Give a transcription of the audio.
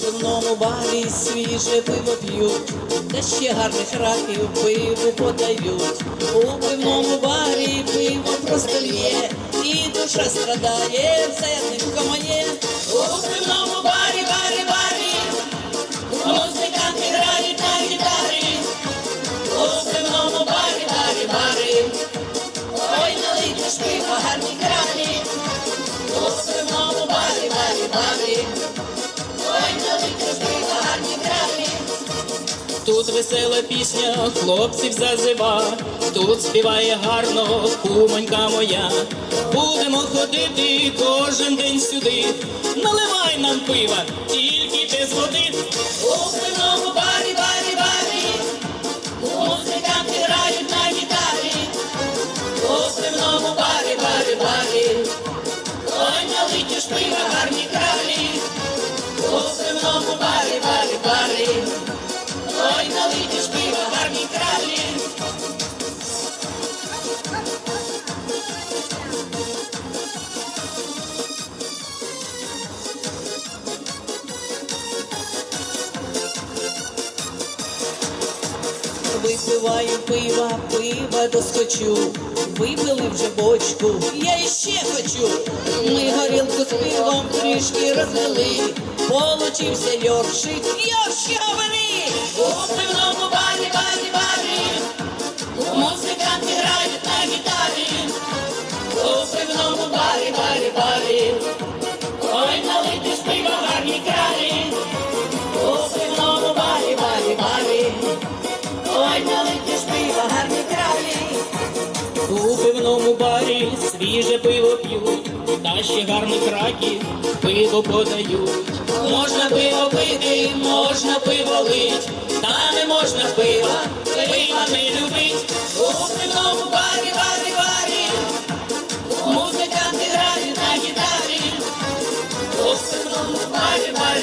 пивному барі свіже пиво п'ють, та ще гарних раків пиво подають. У пивному барі пиво просто лє, і душа страдає, все тихо моє. У пивному барі, барі, барі, музиканти грають на гітарі. У пивному барі, барі, барі, ой, налийте ж пиво, гарні кралі. У пивному барі, барі, барі. Тут весела пісня хлопців зазива, тут співає гарно кумонька моя. Будемо ходити кожен день сюди. Наливай нам пива, тільки без води. У пивному барі, барі, барі. Музиканти на гітарі. У пивному барі, барі, барі. Ж пива, гарні кралі. У пивному барі, барі. Випиваю пива, пива доскочу. Випили вже бочку, я іще хочу. Ми горілку з пивом трішки розвели, Получився йоршик, Йоршик У свіже пиво п'ють, та ще гарні краки пиво подають. Можна пиво пити, можна пиво лить, та не можна пива, пива не любить. У пивному барі, барі, барі, музиканти грають на гітарі. У пивному барі, барі,